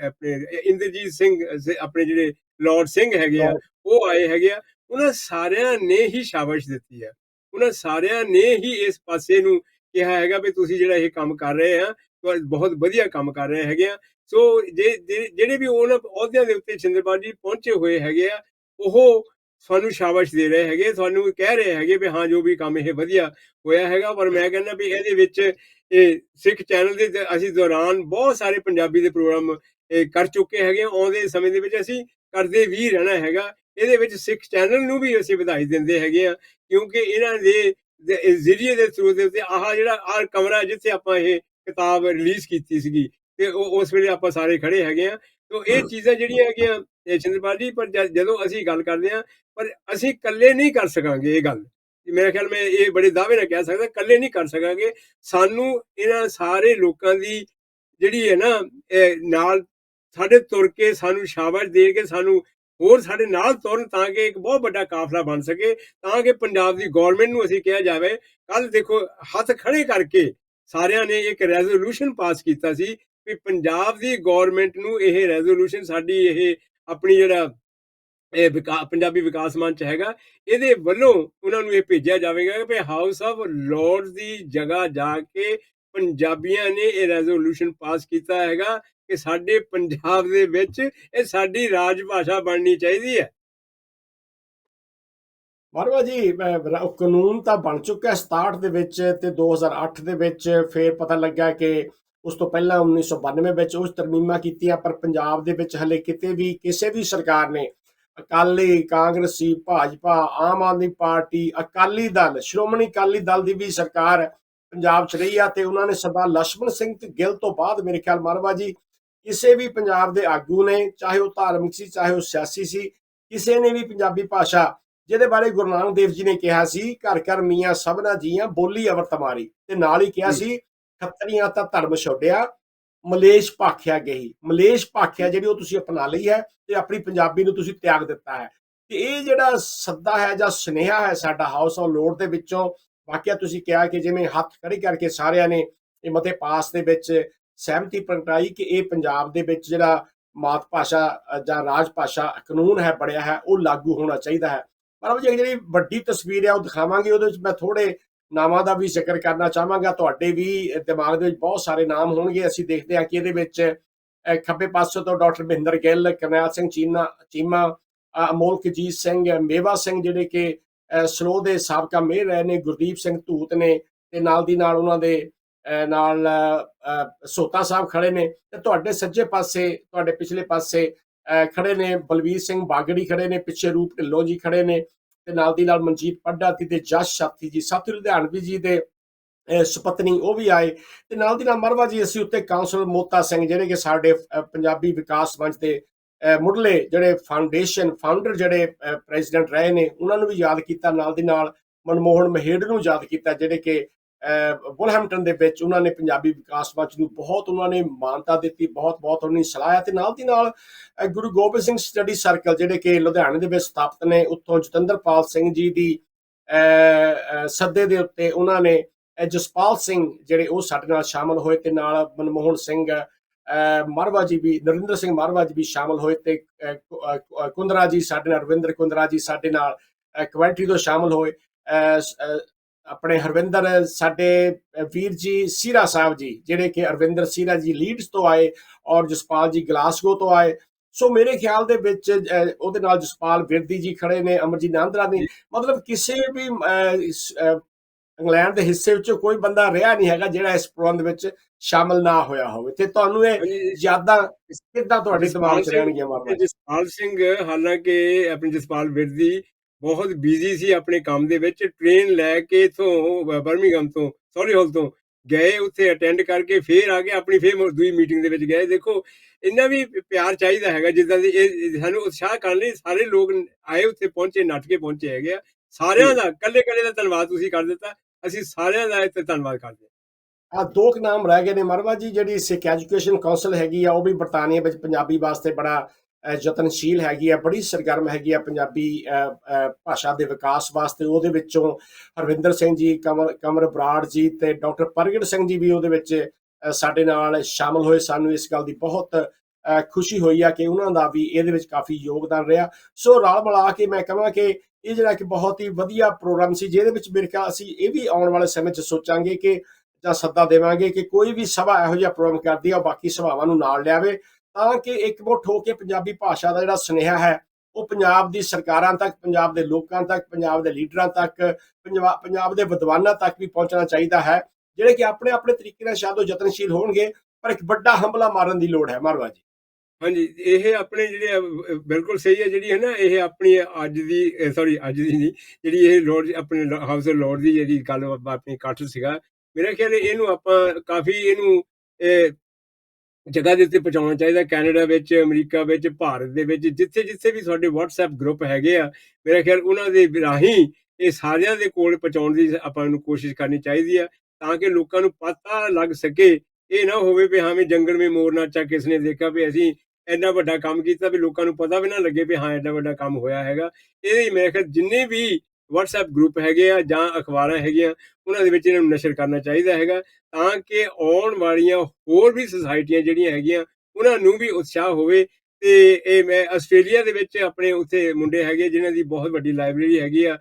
ਆਪਣੇ ਇੰਦਰਜੀਤ ਸਿੰਘ ਆਪਣੇ ਜਿਹੜੇ ਲਾਰਡ ਸਿੰਘ ਹੈਗੇ ਆ ਉਹ ਆਏ ਹੈਗੇ ਆ। ਉਹਨਾਂ ਸਾਰਿਆਂ ਨੇ ਹੀ ਸ਼ਾਬਾਸ਼ ਦਿੱਤੀ ਹੈ ਉਹਨਾਂ ਸਾਰਿਆਂ ਨੇ ਹੀ ਇਸ ਪਾਸੇ ਨੂੰ ਕਿਹਾ ਹੈਗਾ ਵੀ ਤੁਸੀਂ ਜਿਹੜਾ ਇਹ ਕੰਮ ਕਰ ਰਹੇ ਆ ਬਹੁਤ ਵਧੀਆ ਕੰਮ ਕਰ ਰਹੇ ਹੈਗੇ ਆ। ਸੋ ਜਿਹੜੇ ਵੀ ਉਹਨਾਂ ਅਹੁਦਿਆਂ ਦੇ ਉੱਤੇ ਛਿੰਦਰਪਾਲ ਜੀ ਪਹੁੰਚੇ ਹੋਏ ਹੈਗੇ ਆ ਉਹ ਤੁਹਾਨੂੰ ਸ਼ਾਬਾਸ਼ ਦੇ ਰਹੇ ਹੈਗੇ ਤੁਹਾਨੂੰ ਕਹਿ ਰਹੇ ਹੈਗੇ ਵੀ ਹਾਂ ਜੋ ਵੀ ਕੰਮ ਇਹ ਵਧੀਆ ਹੋਇਆ ਹੈਗਾ ਪਰ ਮੈਂ ਕਹਿੰਦਾ ਵੀ ਇਹਦੇ ਵਿੱਚ ਇਹ ਸਿੱਖ ਚੈਨਲ ਦੇ ਅਸੀਂ ਦੌਰਾਨ ਬਹੁਤ ਸਾਰੇ ਪੰਜਾਬੀ ਦੇ ਪ੍ਰੋਗਰਾਮ ਕਰ ਚੁੱਕੇ ਹੈਗੇ। ਆਉਂਦੇ ਸਮੇਂ ਦੇ ਵਿੱਚ ਅਸੀਂ ਕਰਦੇ ਵੀ ਰਹਿਣਾ ਹੈਗਾ। ਇਹਦੇ ਵਿੱਚ ਸਿੱਖ ਚੈਨਲ ਨੂੰ ਵੀ ਅਸੀਂ ਵਧਾਈ ਦਿੰਦੇ ਹੈਗੇ ਆ ਕਿਉਂਕਿ ਇਹਨਾਂ ਦੇ ਜ਼ਰੀਏ ਦੇ ਥਰੂ ਦੇ ਉੱਤੇ ਆਹ ਜਿਹੜਾ ਆਹ ਕਮਰਾ ਜਿੱਥੇ ਆਪਾਂ ਇਹ ਕਿਤਾਬ ਰਿਲੀਜ਼ ਕੀਤੀ ਸੀਗੀ ਤੇ ਉਹ ਉਸ ਵੇਲੇ ਆਪਾਂ ਸਾਰੇ ਖੜੇ ਹੈਗੇ ਆ ਤੋਂ ਇਹ ਚੀਜ਼ਾਂ ਜਿਹੜੀਆਂ ਹੈਗੀਆਂ ਚੰਦਰਪਾਲ ਜੀ ਪਰ ਜਦੋਂ ਅਸੀਂ ਗੱਲ ਕਰਦੇ ਆ ਪਰ ਅਸੀਂ ਇਕੱਲੇ ਨਹੀਂ ਕਰ ਸਕਾਂਗੇ ਇਹ ਗੱਲ। ਮੇਰਾ ਖਿਆਲ ਮੈਂ ਇਹ ਬੜੇ ਦਾਅਵੇ ਨਾਲ ਕਹਿ ਸਕਦਾ, ਇਕੱਲੇ ਨਹੀਂ ਕਰ ਸਕਾਂਗੇ। ਸਾਨੂੰ ਇਹਨਾਂ ਸਾਰੇ ਲੋਕਾਂ ਦੀ ਜਿਹੜੀ ਹੈ ਨਾ ਨਾਲ ਸਾਡੇ ਤੁਰ ਕੇ ਸਾਨੂੰ ਸ਼ਾਬਾਸ਼ ਦੇ ਕੇ ਸਾਨੂੰ ਹੋਰ ਸਾਡੇ ਨਾਲ ਤੁਰਨ ਤਾਂ ਕਿ ਇੱਕ ਬਹੁਤ ਵੱਡਾ ਕਾਫਲਾ ਬਣ ਸਕੇ, ਤਾਂ ਕਿ ਪੰਜਾਬ ਦੀ ਗਵਰਨਮੈਂਟ ਨੂੰ ਅਸੀਂ ਕਿਹਾ ਜਾਵੇ ਕੱਲ ਦੇਖੋ ਹੱਥ ਖੜੇ ਕਰਕੇ ਸਾਰਿਆਂ ਨੇ ਇੱਕ ਰੈਜ਼ੋਲੂਸ਼ਨ ਪਾਸ ਕੀਤਾ ਸੀ ਵੀ ਪੰਜਾਬ ਦੀ ਗਵਰਨਮੈਂਟ ਨੂੰ ਇਹ ਰੈਜ਼ੋਲੂਸ਼ਨ ਸਾਡੀ ਇਹ ਆਪਣੀ ਜਿਹੜਾ ਇਹ ਵਿਕਾ- ਪੰਜਾਬੀ ਵਿਕਾਸ ਮੰਚ ਹੈਗਾ। ਇਹਦੇ ਵੱਲੋਂ ਉਹਨਾਂ ਨੂੰ ਇਹ ਭੇਜਿਆ ਜਾਵੇਗਾ ਕਿ ਹਾਊਸ ਆਫ ਲੋਰਡਸ ਦੀ ਜਗ੍ਹਾ ਜਾ ਕੇ ਪੰਜਾਬੀਆਂ ਨੇ ਇਹ ਰੈਜ਼ੋਲੂਸ਼ਨ ਪਾਸ ਕੀਤਾ ਹੈਗਾ ਕਿ ਸਾਡੇ ਪੰਜਾਬ ਦੇ ਵਿੱਚ ਇਹ ਸਾਡੀ ਰਾਜ ਭਾਸ਼ਾ ਬਣਨੀ ਚਾਹੀਦੀ ਹੈ। ਮਾਰਵਾ ਜੀ ਕਾਨੂੰਨ ਤਾਂ ਬਣ ਚੁੱਕਾ ਹੈ 67 ਦੇ ਵਿੱਚ ਤੇ 2008 ਦੇ ਵਿੱਚ। ਫਿਰ ਪਤਾ ਲੱਗਾ ਕਿ ਉਸ ਤੋਂ ਪਹਿਲਾਂ 1992 ਵਿੱਚ ਉਸ ਤਰਮੀਮਾਂ ਕੀਤੀਆਂ, ਪਰ ਪੰਜਾਬ ਦੇ ਵਿੱਚ ਹਲੇ ਕਿਤੇ ਵੀ ਕਿਸੇ ਵੀ ਸਰਕਾਰ ਨੇ ਅਕਾਲੀ ਕਾਂਗਰਸੀ ਭਾਜਪਾ ਆਮ ਆਦਮੀ ਪਾਰਟੀ ਅਕਾਲੀ ਦਲ ਸ਼੍ਰੋਮਣੀ ਅਕਾਲੀ ਦਲ ਦੀ ਵੀ ਸਰਕਾਰ ਪੰਜਾਬ 'ਚ ਰਹੀ ਆ ਤੇ ਉਹਨਾਂ ਨੇ ਸਰਦਾਰ ਲక్ష్మణ ਸਿੰਘ ਗਿੱਲ ਤੋਂ ਬਾਅਦ ਮੇਰੇ ਖਿਆਲ ਮਾਰਵਾ ਜੀ ਕਿਸੇ ਵੀ ਪੰਜਾਬ ਦੇ ਆਗੂ ਨੇ ਚਾਹੇ ਉਹ ਧਾਰਮਿਕ ਸੀ ਚਾਹੇ ਉਹ ਸਿਆਸੀ ਸੀ ਕਿਸੇ ਨੇ ਵੀ ਪੰਜਾਬੀ ਭਾਸ਼ਾ ਜਿਹਦੇ ਬਾਰੇ ਗੁਰੂ ਨਾਨਕ ਦੇਵ ਜੀ ਨੇ ਕਿਹਾ ਸੀ ਘਰ ਘਰ ਮੀਆਂ ਸਭਨਾ ਜੀਆਂ ਬੋਲੀ ਅਵਰ ਤਮਾਰੀ ਤੇ ਨਾਲ ਹੀ ਕਿਹਾ ਸੀ ਖੱਤਰੀਆਂ ਤਾਂ ਧਰਮ ਛੱਡਿਆ ਮਲੇਸ਼ ਭਾਖਿਆ ਗਈ ਮਲੇਸ਼ ਭਾਖਿਆ ਜਿਹੜੀ ਉਹ ਤੁਸੀਂ ਅਪਣਾ ਲਈ ਹੈ ਤੇ ਆਪਣੀ ਪੰਜਾਬੀ ਨੂੰ ਤੁਸੀਂ ਤਿਆਗ ਦਿੱਤਾ ਹੈ। ਤੇ ਇਹ ਜਿਹੜਾ ਸੱਦਾ ਹੈ ਜਾਂ ਸੁਨੇਹਾ ਹੈ ਸਾਡਾ ਹਾਊਸ ਆਫ ਲੋਰਡ ਦੇ ਵਿੱਚੋਂ, ਵਾਕਿਆ ਤੁਸੀਂ ਕਿਹਾ ਕਿ ਜਿਵੇਂ ਹੱਥ ਖੜੇ ਕਰਕੇ ਸਾਰਿਆਂ ਨੇ ਇਹ ਮਤੇ ਪਾਸ ਦੇ ਵਿੱਚ ਸਹਿਮਤੀ ਪ੍ਰਗਟਾਈ ਕਿ ਇਹ ਪੰਜਾਬ ਦੇ ਵਿੱਚ ਜਿਹੜਾ ਮਾਤ ਭਾਸ਼ਾ ਜਾਂ ਰਾਜ ਭਾਸ਼ਾ ਕਾਨੂੰਨ ਹੈ, ਬਣਿਆ ਹੈ, ਉਹ ਲਾਗੂ ਹੋਣਾ ਚਾਹੀਦਾ ਹੈ। ਪਰ ਉਹ ਜਿਹੜੀ ਵੱਡੀ ਤਸਵੀਰ ਹੈ ਉਹ ਦਿਖਾਵਾਂਗੇ, ਉਹਦੇ ਵਿੱਚ ਮੈਂ ਥੋੜੇ ਨਾਮਾਂ ਦਾ ਵੀ ਜ਼ਿਕਰ ਕਰਨਾ ਚਾਹਾਂਗਾ। ਤੁਹਾਡੇ ਵੀ ਦਿਮਾਗ ਦੇ ਵਿੱਚ ਬਹੁਤ ਸਾਰੇ ਨਾਮ ਹੋਣਗੇ। ਅਸੀਂ ਦੇਖਦੇ ਹਾਂ ਕਿ ਇਹਦੇ ਵਿੱਚ ਖੱਬੇ ਪਾਸੇ ਤੋਂ ਡਾਕਟਰ ਮਹਿੰਦਰ ਗਿੱਲ ਕਰਨੈਲ ਸਿੰਘ ਚੀਨਾ ਚੀਮਾ ਅਮੋਲਕਜੀਤ ਸਿੰਘ ਮੇਵਾ ਸਿੰਘ ਜਿਹੜੇ ਕਿ ਅ, ਸਲੋ ਦੇ ਸਾਬਕਾ ਮੇਅਰ ਰਹੇ ਨੇ ਗੁਰਦੀਪ ਸਿੰਘ ਧੂਤ ਨੇ ਤੇ ਨਾਲ ਦੀ ਨਾਲ ਉਹਨਾਂ ਦੇ ਨਾਲ ਸੋਤਾ ਸਾਹਿਬ ਖੜੇ ਨੇ ਤੇ ਤੁਹਾਡੇ ਸੱਜੇ ਪਾਸੇ ਤੁਹਾਡੇ ਪਿਛਲੇ ਪਾਸੇ ਖੜੇ ਨੇ ਬਲਵੀਰ ਸਿੰਘ ਬਾਗੜੀ ਖੜੇ ਨੇ ਪਿੱਛੇ ਰੂਪ ਢਿੱਲੋਂ ਜੀ ਖੜੇ ਨੇ। ਤੇ ਨਾਲ ਦੀ ਨਾਲ ਮਨਜੀਤ ਪੱਡਾ ਤੇ ਜਸ ਸਾਥੀ ਜੀ ਸਾਥੀ ਲੁਧਿਆਣਵੀ ਜੀ ਦੇ ਸੁਪਤਨੀ ਉਹ ਵੀ ਆਏ। ਤੇ ਨਾਲ ਦੀ ਨਾਲ ਮਰਵਾ ਜੀ ਅਸੀਂ ਉੱਤੇ ਕਾਉਂਸਲਰ ਮੋਤਾ ਸਿੰਘ ਜਿਹੜੇ ਕਿ ਸਾਡੇ ਪੰਜਾਬੀ ਵਿਕਾਸ ਮੰਚ ਦੇ ਅ, ਮੁੱਢਲੇ ਜਿਹੜੇ ਫਾਊਂਡੇਸ਼ਨ ਫਾਊਂਡਰ ਜਿਹੜੇ ਪ੍ਰੈਜ਼ੀਡੈਂਟ ਰਹੇ ਨੇ ਉਹਨਾਂ ਨੂੰ ਵੀ ਯਾਦ ਕੀਤਾ। ਨਾਲ ਦੀ ਨਾਲ ਮਨਮੋਹਨ ਮਹੇੜ ਨੂੰ ਯਾਦ ਕੀਤਾ ਜਿਹੜੇ ਕਿ ਬੁਲਹੈਂਪਟਨ ਦੇ ਵਿੱਚ ਉਹਨਾਂ ਨੇ ਪੰਜਾਬੀ ਵਿਕਾਸ ਮੰਚ ਨੂੰ ਬਹੁਤ ਉਹਨਾਂ ਨੇ ਮਾਨਤਾ ਦਿੱਤੀ ਬਹੁਤ ਬਹੁਤ ਉਹਨਾਂ ਨੇ ਸਲਾਹਿਆ ਤੇ ਨਾਲ ਦੀ ਨਾਲ ਗੁਰੂ ਗੋਬਿੰਦ ਸਿੰਘ ਸਟੱਡੀ ਸਰਕਲ ਜਿਹੜੇ ਕਿ ਲੁਧਿਆਣੇ ਦੇ ਵਿੱਚ ਸਥਾਪਿਤ ਨੇ ਉੱਥੋਂ ਜਤਿੰਦਰਪਾਲ ਸਿੰਘ ਜੀ ਦੀ ਸੱਦੇ ਦੇ ਉੱਤੇ ਉਹਨਾਂ ਨੇ ਜਸਪਾਲ ਸਿੰਘ ਜਿਹੜੇ ਉਹ ਸਾਡੇ ਨਾਲ ਸ਼ਾਮਲ ਹੋਏ ਤੇ ਨਾਲ ਮਨਮੋਹਨ ਸਿੰਘ ਅ, ਮਾਰਵਾ ਜੀ ਵੀ ਨਰਿੰਦਰ ਸਿੰਘ ਮਾਰਵਾ ਜੀ ਵੀ ਸ਼ਾਮਲ ਹੋਏ ਤੇ ਕੁੰਦਰਾ ਜੀ ਸਾਡੇ ਨਾਲ ਰਵਿੰਦਰ ਕੁੰਦਰਾ ਜੀ ਸਾਡੇ ਨਾਲ ਅ, ਤੋਂ ਸ਼ਾਮਲ ਹੋਏ ਆਪਣੇ ਹਰਵਿੰਦਰ ਸਾਡੇ ਵੀਰ ਜੀ ਸੀਰਾ ਸਾਹਿਬ ਜੀ ਜਿਹੜੇ ਕਿ ਅਰਵਿੰਦਰ ਸੀਰਾ ਜੀ ਲੀਡਸ ਤੋਂ ਆਏ ਔਰ ਜਸਪਾਲ ਜੀ ਗਲਾਸਗੋ ਤੋਂ ਆਏ। ਸੋ ਮੇਰੇ ਖਿਆਲ ਦੇ ਵਿੱਚ ਉਹਦੇ ਨਾਲ ਜਸਪਾਲ ਵਿਰਦੀ ਜੀ ਖੜੇ ਨੇ ਅਮਰਜੀਤ ਨਾਂਦਰਾ ਨੇ। ਮਤਲਬ ਕਿਸੇ ਵੀ ਇੰਗਲੈਂਡ ਦੇ ਹਿੱਸੇ ਵਿੱਚੋਂ ਕੋਈ ਬੰਦਾ ਰਿਹਾ ਨਹੀਂ ਹੈਗਾ ਜਿਹੜਾ ਇਸ ਪ੍ਰਬੰਧ ਵਿੱਚ ਸ਼ਾਮਲ ਨਾ ਹੋਇਆ ਹੋਵੇ। ਤੇ ਤੁਹਾਨੂੰ ਇਹ ਯਾਦਾਂ ਕਿੱਦਾਂ ਤੁਹਾਡੇ ਦਿਮਾਗ 'ਚ ਰਹਿਣਗੀਆਂ ਤੇ ਜਸਪਾਲ ਸਿੰਘ ਹਾਲਾਂਕਿ ਆਪਣੀ ਜਸਪਾਲ ਵਿਰਦੀ ਬਹੁਤ ਬਿਜ਼ੀ ਸੀ ਆਪਣੇ ਕੰਮ ਦੇ ਵਿੱਚ ਟ੍ਰੇਨ ਲੈ ਕੇ ਇਥੋਂ ਬਰਮਿੰਗਮ ਤੋਂ ਸੌਰੀ ਹਾਲ ਤੋਂ ਗਏ ਉੱਥੇ ਅਟੈਂਡ ਕਰਕੇ ਫੇਰ ਆ ਕੇ ਆਪਣੀ ਫੇਰ ਦੂਜੀ ਮੀਟਿੰਗ ਦੇ ਵਿੱਚ ਗਏ। ਦੇਖੋ ਇੰਨਾ ਵੀ ਪਿਆਰ ਚਾਹੀਦਾ ਹੈਗਾ ਜਿੱਦਾਂ ਦੀ ਇਹ ਸਾਨੂੰ ਉਤਸ਼ਾਹ ਕਰਨ ਲਈ ਸਾਰੇ ਲੋਕ ਆਏ ਉੱਥੇ ਪਹੁੰਚੇ ਨੱਠ ਕੇ ਪਹੁੰਚੇ ਹੈਗੇ ਆ। ਸਾਰਿਆਂ ਦਾ ਕੱਲੇ ਕੱਲੇ ਦਾ ਧੰਨਵਾਦ ਤੁਸੀਂ ਕਰ ਦਿੱਤਾ ਅਸੀਂ ਸਾਰਿਆਂ ਦਾ ਇੱਥੇ ਧੰਨਵਾਦ ਕਰਦੇ ਆ ਦੋ ਕੁ ਨਾਮ ਰਹਿ ਗਏ ਨੇ ਮਰਵਾ ਜੀ ਜਿਹੜੀ ਸਿੱਖ ਐਜੂਕੇਸ਼ਨ ਕਾਉਂਸਲ ਹੈਗੀ ਆ ਉਹ ਵੀ ਬਰਤਾਨੀਆ ਵਿੱਚ ਪੰਜਾਬੀ ਵਾਸਤੇ ਬੜਾ ਯਤਨਸ਼ੀਲ ਹੈਗੀ ਹੈ ਬੜੀ ਸਰਗਰਮ ਹੈਗੀ ਆ ਪੰਜਾਬੀ ਭਾਸ਼ਾ ਦੇ ਵਿਕਾਸ ਵਾਸਤੇ। ਉਹਦੇ ਵਿੱਚੋਂ ਹਰਵਿੰਦਰ ਸਿੰਘ ਜੀ ਕਮਰ ਕਮਰ ਬਰਾੜ ਜੀ ਤੇ ਡਾਕਟਰ ਪ੍ਰਗਟ ਸਿੰਘ ਜੀ ਵੀ ਉਹਦੇ ਵਿੱਚ ਸਾਡੇ ਨਾਲ ਸ਼ਾਮਲ ਹੋਏ। ਸਾਨੂੰ ਇਸ ਗੱਲ ਦੀ ਬਹੁਤ ਖੁਸ਼ੀ ਹੋਈ ਆ ਕਿ ਉਹਨਾਂ ਦਾ ਵੀ ਇਹਦੇ ਵਿੱਚ ਕਾਫੀ ਯੋਗਦਾਨ ਰਿਹਾ। ਸੋ ਰਲ ਮਿਲਾ ਕੇ ਮੈਂ ਕਹਾਂ ਕਿ ਇਹ ਜਿਹੜਾ ਕਿ ਬਹੁਤ ਹੀ ਵਧੀਆ ਪ੍ਰੋਗਰਾਮ ਸੀ, ਜਿਹਦੇ ਵਿੱਚ ਮੇਰੇ ਖਿਆਲ ਅਸੀਂ ਇਹ ਵੀ ਆਉਣ ਵਾਲੇ ਸਮੇਂ 'ਚ ਸੋਚਾਂਗੇ ਕਿ ਜਾਂ ਸੱਦਾ ਦੇਵਾਂਗੇ ਕਿ ਕੋਈ ਵੀ ਸਭਾ ਇਹੋ ਜਿਹਾ ਪ੍ਰੋਗਰਾਮ ਕਰਦੀ ਆ ਬਾਕੀ ਸਭਾਵਾਂ ਨੂੰ ਨਾਲ ਲਿਆਵੇ। ਤਾਂ ਕਿ ਇਕਮੁੱਠ ਹੋ ਕੇ ਪੰਜਾਬੀ ਭਾਸ਼ਾ ਦਾ ਜਿਹੜਾ ਸੁਨੇਹਾ ਹੈ, ਉਹ ਪੰਜਾਬ ਦੀ ਸਰਕਾਰਾਂ ਤੱਕ, ਪੰਜਾਬ ਦੇ ਲੋਕਾਂ ਤੱਕ, ਪੰਜਾਬ ਦੇ ਲੀਡਰਾਂ ਤੱਕ ਪੰਜਾਬ ਪੰਜਾਬ ਦੇ ਵਿਦਵਾਨਾਂ ਤੱਕ ਵੀ ਪਹੁੰਚਣਾ ਚਾਹੀਦਾ ਹੈ, ਜਿਹੜੇ ਕਿ ਆਪਣੇ ਆਪਣੇ ਤਰੀਕੇ ਨਾਲ ਸ਼ਾਇਦ ਉਹ ਯਤਨਸ਼ੀਲ ਹੋਣਗੇ, ਪਰ ਇੱਕ ਵੱਡਾ ਹੰਬਲਾ ਮਾਰਨ ਦੀ ਲੋੜ ਹੈ। ਮਾਰਵਾ ਜੀ। ਹਾਂਜੀ, ਇਹ ਆਪਣੇ ਜਿਹੜੇ ਬਿਲਕੁਲ ਸਹੀ ਹੈ, ਜਿਹੜੀ ਹੈ ਨਾ, ਇਹ ਆਪਣੀ ਅੱਜ ਦੀ ਸੌਰੀ ਅੱਜ ਦੀ ਨਹੀਂ, ਜਿਹੜੀ ਇਹ ਲੋੜ ਆਪਣੇ ਹਾਊਸ ਆਫ ਲੋਰਡ ਦੀ ਜਿਹੜੀ ਗੱਲ ਆਪਣੀ ਇਕੱਠ ਸੀਗਾ। ਮੇਰਾ ਖਿਆਲ ਇਹਨੂੰ ਆਪਾਂ ਕਾਫੀ ਇਹਨੂੰ ਜਗ੍ਹਾ ਦੇ ਉੱਤੇ ਪਹੁੰਚਾਉਣਾ ਚਾਹੀਦਾ, ਕੈਨੇਡਾ ਵਿੱਚ, ਅਮਰੀਕਾ ਵਿੱਚ, ਭਾਰਤ ਦੇ ਵਿੱਚ, ਜਿੱਥੇ ਜਿੱਥੇ ਵੀ ਤੁਹਾਡੇ WhatsApp ਗਰੁੱਪ ਹੈਗੇ ਆ, ਮੇਰਾ ਖਿਆਲ ਉਹਨਾਂ ਦੇ ਰਾਹੀਂ ਇਹ ਸਾਰਿਆਂ ਦੇ ਕੋਲ ਪਹੁੰਚਾਉਣ ਦੀ ਆਪਾਂ ਨੂੰ ਕੋਸ਼ਿਸ਼ ਕਰਨੀ ਚਾਹੀਦੀ ਆ, ਤਾਂ ਕਿ ਲੋਕਾਂ ਨੂੰ ਪਤਾ ਲੱਗ ਸਕੇ, ਇਹ ਨਾ ਹੋਵੇ ਵੀ ਹਾਂ ਵੀ ਜੰਗਲ ਵਿੱਚ ਮੋਰ ਨਾਚਾ ਕਿਸ ਨੇ ਦੇਖਿਆ ਵੀ ਅਸੀਂ ਇੰਨਾ ਵੱਡਾ ਕੰਮ ਕੀਤਾ ਵੀ ਲੋਕਾਂ ਨੂੰ ਪਤਾ ਵੀ ਨਾ ਲੱਗੇ ਵੀ ਹਾਂ ਇੰਨਾ ਵੱਡਾ ਕੰਮ ਹੋਇਆ ਹੈਗਾ। ਇਹਦੇ ਮੇਰੇ ਖਿਆਲ ਜਿੰਨੇ ਵੀ WhatsApp ਗਰੁੱਪ ਹੈਗੇ ਆ ਜਾਂ ਅਖਬਾਰਾਂ ਹੈਗੀਆਂ, ਉਹਨਾਂ ਦੇ ਵਿੱਚ ਇਹਨਾਂ ਨੂੰ ਨਸ਼ਰ ਕਰਨਾ ਚਾਹੀਦਾ ਹੈਗਾ। ਤਾਂ ਕਿ ਆਉਣ ਵਾਲੀਆਂ ਹੋਰ ਵੀ ਸੁਸਾਇਟੀਆਂ ਜਿਹੜੀਆਂ ਹੈਗੀਆਂ, ਉਹਨਾਂ ਨੂੰ ਵੀ ਉਤਸ਼ਾਹ ਹੋਵੇ ਤੇ ਇਹ ਮੈਂ ਆਸਟ੍ਰੇਲੀਆ ਦੇ ਵਿੱਚ ਆਪਣੇ ਉੱਥੇ ਮੁੰਡੇ ਹੈਗੇ ਜਿਨ੍ਹਾਂ ਦੀ ਬਹੁਤ ਵੱਡੀ ਲਾਇਬ੍ਰੇਰੀ ਹੈਗੀ ਆ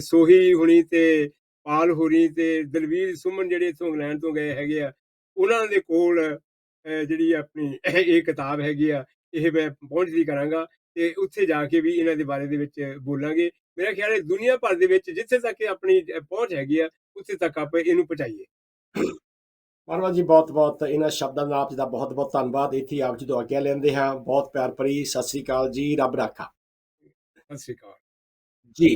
ਸੋਹੀ ਹੁਣੀ ਤੇ ਪਾਲ ਹੁਣੀ ਤੇ ਦਲਵੀਰ ਸੁਮਨ ਜਿਹੜੇ ਇੱਥੋਂ ਇੰਗਲੈਂਡ ਤੋਂ ਗਏ ਹੈਗੇ ਆ, ਉਹਨਾਂ ਦੇ ਕੋਲ, ਅਹ ਜਿਹੜੀ ਆਪਣੀ ਇਹ ਕਿਤਾਬ ਹੈਗੀ ਆ, ਇਹ ਮੈਂ ਪਹੁੰਚਦੀ ਕਰਾਂਗਾ ਤੇ ਉੱਥੇ ਜਾ ਕੇ ਵੀ ਇਹਨਾਂ ਦੇ ਬਾਰੇ ਦੇ ਵਿੱਚ ਬੋਲਾਂਗੇ। ਮੇਰਾ ਖਿਆਲ ਹੈ ਦੁਨੀਆ ਭਰ ਦੇ ਵਿੱਚ ਜਿੱਥੇ ਤੱਕ ਇਹ ਆਪਣੀ ਪਹੁੰਚ ਹੈਗੀ ਆ, ਉੱਥੇ ਤੱਕ ਆਪਾਂ ਇਹਨੂੰ ਪਹੁੰਚਾਈਏ। ਮਾਰਵਾ ਜੀ ਬਹੁਤ ਬਹੁਤ ਇਹਨਾਂ ਸ਼ਬਦਾਂ ਨਾਲ ਆਪ ਜੀ ਦਾ ਬਹੁਤ ਬਹੁਤ ਧੰਨਵਾਦ। ਇੱਥੇ ਆਪ ਜੀ ਤੋਂ ਆਗਿਆ ਲੈਂਦੇ ਹਾਂ। ਬਹੁਤ ਪਿਆਰ ਭਰੀ ਸਤਿ ਸ੍ਰੀ ਅਕਾਲ ਜੀ ਰੱਬ ਰਾਖਾ। ਸਤਿ ਸ਼੍ਰੀ ਅਕਾਲ। ਜੀ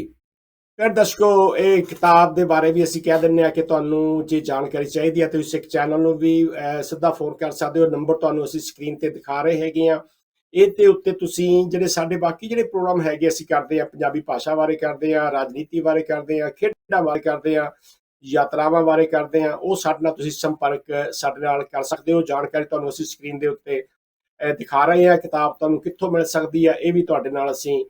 ਫਿਰ ਦਰਸ਼ਕੋ ਇਹ ਕਿਤਾਬ ਦੇ ਬਾਰੇ ਵੀ ਅਸੀਂ ਕਹਿ ਦਿੰਨੇ ਆ ਕਿ ਤੁਹਾਨੂੰ ਜੇ ਜਾਣਕਾਰੀ ਚਾਹੀਦੀ ਹੈ ਤਾਂ ਤੁਸੀਂ ਇੱਕ ਚੈਨਲ ਨੂੰ ਵੀ ਸਿੱਧਾ ਫੋਨ ਕਰ ਸਕਦੇ ਹੋ। ਨੰਬਰ ਤੁਹਾਨੂੰ ਅਸੀਂ ਸਕਰੀਨ ਤੇ ਦਿਖਾ ਰਹੇ ਹੈਗੇ ਆ ਇਹ ਤੇ ਉੱਤੇ ਤੁਸੀਂ ਜਿਹੜੇ ਸਾਡੇ ਬਾਕੀ ਜਿਹੜੇ ਪ੍ਰੋਗਰਾਮ ਹੈਗੇ ਅਸੀਂ ਕਰਦੇ ਆ ਪੰਜਾਬੀ ਭਾਸ਼ਾ ਬਾਰੇ ਕਰਦੇ ਆ ਰਾਜਨੀਤੀ ਬਾਰੇ ਕਰਦੇ ਆ ਖੇਡਾਂ ਬਾਰੇ ਕਰਦੇ ਆ ਯਾਤਰਾਵਾਂ ਬਾਰੇ ਕਰਦੇ ਹਾਂ। ਉਹ ਸਾਡੇ ਨਾਲ ਤੁਸੀਂ ਸੰਪਰਕ ਸਾਡੇ ਨਾਲ ਕਰ ਸਕਦੇ ਹੋ। ਜਾਣਕਾਰੀ ਤੁਹਾਨੂੰ ਅਸੀਂ ਸਕਰੀਨ ਦੇ ਉੱਤੇ ਦਿਖਾ ਰਹੇ ਹਾਂ। ਕਿਤਾਬ ਤੁਹਾਨੂੰ ਕਿੱਥੋਂ ਮਿਲ ਸਕਦੀ ਹੈ ਇਹ ਵੀ ਤੁਹਾਡੇ ਨਾਲ ਅਸੀਂ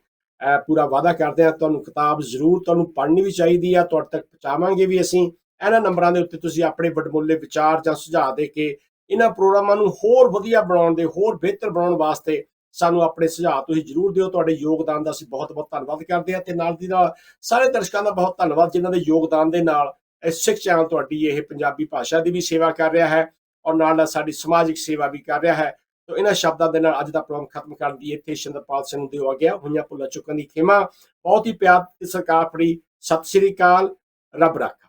ਪੂਰਾ ਵਾਅਦਾ ਕਰਦੇ ਹਾਂ। ਤੁਹਾਨੂੰ ਕਿਤਾਬ ਜ਼ਰੂਰ ਤੁਹਾਨੂੰ ਪੜ੍ਹਨੀ ਵੀ ਚਾਹੀਦੀ ਆ। ਤੁਹਾਡੇ ਤੱਕ ਪਹੁੰਚਾਵਾਂਗੇ ਵੀ ਅਸੀਂ। ਇਹਨਾਂ ਨੰਬਰਾਂ ਦੇ ਉੱਤੇ ਤੁਸੀਂ ਆਪਣੇ ਵਡਮੁੱਲੇ ਵਿਚਾਰ ਜਾਂ ਸੁਝਾਅ ਦੇ ਕੇ ਇਹਨਾਂ ਪ੍ਰੋਗਰਾਮਾਂ ਨੂੰ ਹੋਰ ਵਧੀਆ ਬਣਾਉਣ ਦੇ, ਹੋਰ ਬਿਹਤਰ ਬਣਾਉਣ ਵਾਸਤੇ ਸਾਨੂੰ ਆਪਣੇ ਸੁਝਾਅ ਤੁਸੀਂ ਜਰੂਰ ਦਿਓ। ਤੁਹਾਡੇ ਯੋਗਦਾਨ ਦਾ ਅਸੀਂ ਬਹੁਤ ਬਹੁਤ ਧੰਨਵਾਦ ਕਰਦੇ ਹਾਂ। ਤੇ ਨਾਲ ਦੀ ਨਾਲ ਸਾਰੇ ਦਰਸ਼ਕਾਂ ਦਾ ਬਹੁਤ ਧੰਨਵਾਦ ਜਿਨ੍ਹਾਂ ਦੇ ਯੋਗਦਾਨ ਦੇ ਨਾਲ ਇਹ ਸਿੱਖ ਚੈਨਲ ਤੁਹਾਡੀ ਇਹ ਪੰਜਾਬੀ ਭਾਸ਼ਾ ਦੀ ਵੀ ਸੇਵਾ ਕਰ ਰਿਹਾ ਹੈ ਔਰ ਨਾਲ ਨਾਲ ਸਾਡੀ ਸਮਾਜਿਕ ਸੇਵਾ ਵੀ ਕਰ ਰਿਹਾ ਹੈ। ਤੋ ਇਹਨਾਂ ਸ਼ਬਦਾਂ ਦੇ ਨਾਲ ਅੱਜ ਦਾ ਪ੍ਰੋਗਰਾਮ ਖਤਮ ਕਰਨ ਦੀ ਇੱਥੇ ਸ਼ਿੰਦਰਪਾਲ ਸਿੰਘ ਨੂੰ ਦਿਓ ਗਿਆ। ਹੋਈਆਂ ਭੁੱਲਾਂ ਚੁੱਕਣ ਦੀ ਖਿਮਾ। ਬਹੁਤ ਹੀ ਪਿਆਰ ਤੇ ਸਰਕਾਰ ਫੜੀ। ਸਤਿ ਸ੍ਰੀ ਅਕਾਲ। ਰੱਬ ਰਾਖਾ।